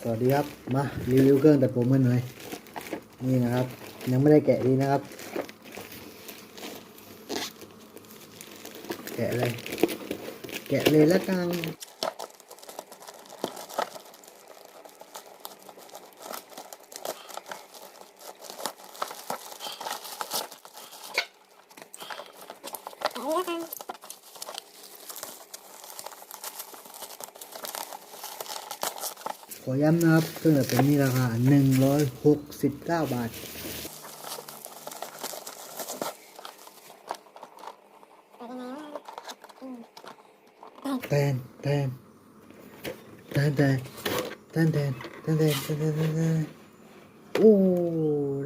สวัสดีครับ มารีวิวเครื่องตัดผมกันหน่อย นี่นะครับ ยังไม่ได้แกะดีนะครับ แกะเลย แกะเลยละกัน ขอย้ำนะครับเครื่องตัดผมนี่ราคา 169 บาทแทนแทนแทนแทนแทนแทนแทนแทนแทนแทนแทนแทนโอ้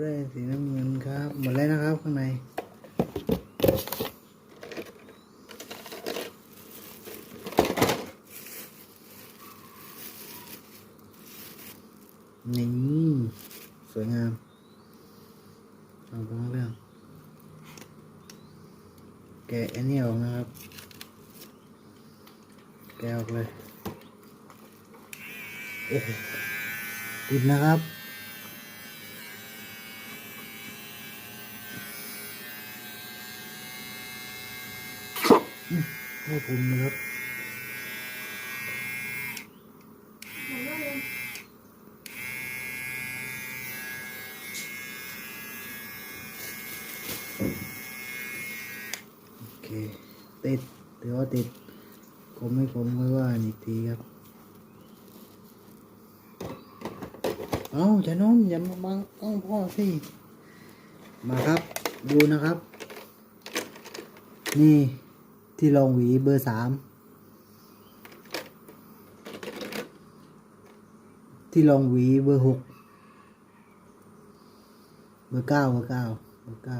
ได้สีน้ำเงินครับ หมดแล้วนะครับข้างใน นี่ สวยงามเอาตรงเรื่อง แกะอันนี้ออกนะครับ แกะออกเลย โอ้โหติดนะครับอืมให้ผมนะครับ โอเค ติดถือว่าติดผมไม่ผมไม่ว่าอีกทีครับเอาจะน้องอย่ามาบังกล้องพ่อสิมาครับดูนะครับ นี่ที่รองหวีเบอร์สามที่รองหวีเบอร์หกเบอร์เก้าเบอร์เก้าเบอร์เก้า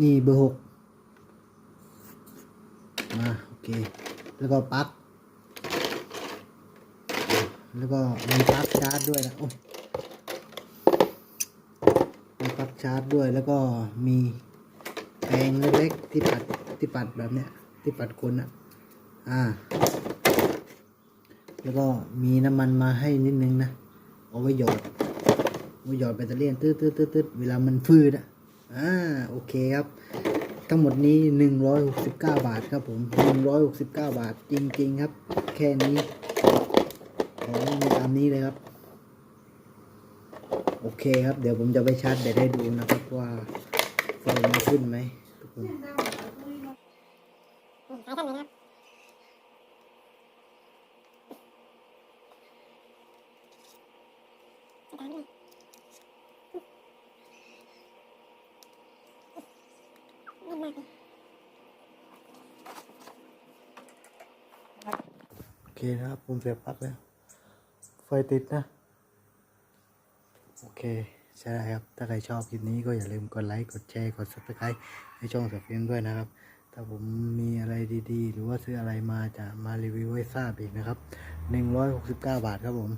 นี่เบอร์หกมาโอเค แล้วก็ปลั๊กแล้วก็มีปลั๊กชาร์จด้วยนะโอ้ยมีปลั๊กชาร์จด้วยแล้วก็มีแปรงเล็กๆที่ปัดที่ปัดแบบเนี้ยที่ปัดขนอะอ่า แล้วก็มีน้ำมันมาให้นิดนึงนะเอาไว้หยอดไว้หยอดแบตเตอรี่ตืดตืดตืดตืดเวลามันฟืดอะ อ่าโอเคครับ ทั้งหมดนี้ 169 บาทครับผม 169 บาทจริง ๆ ครับ แค่นี้ของมีตามนี้เลยครับ โอเคครับ เดี๋ยวผมจะไปชาร์จแบตให้ดูนะครับว่าไฟมันขึ้นไหมทุกคนโเคนะครับ ผมเสียบปลั๊กแล้ว ไฟติดนะ โอเค ใช่แล้วครับ ถ้าใครชอบคลิปนี้ก็อย่าลืมกดไลค์กดแชร์กด subscribe ให้ช่องสับเพียงด้วยนะครับ ถ้าผมมีอะไรดีๆ หรือว่าซื้ออะไรมาจะมารีวิวให้ทราบอีกนะครับ 169 บาทครับผม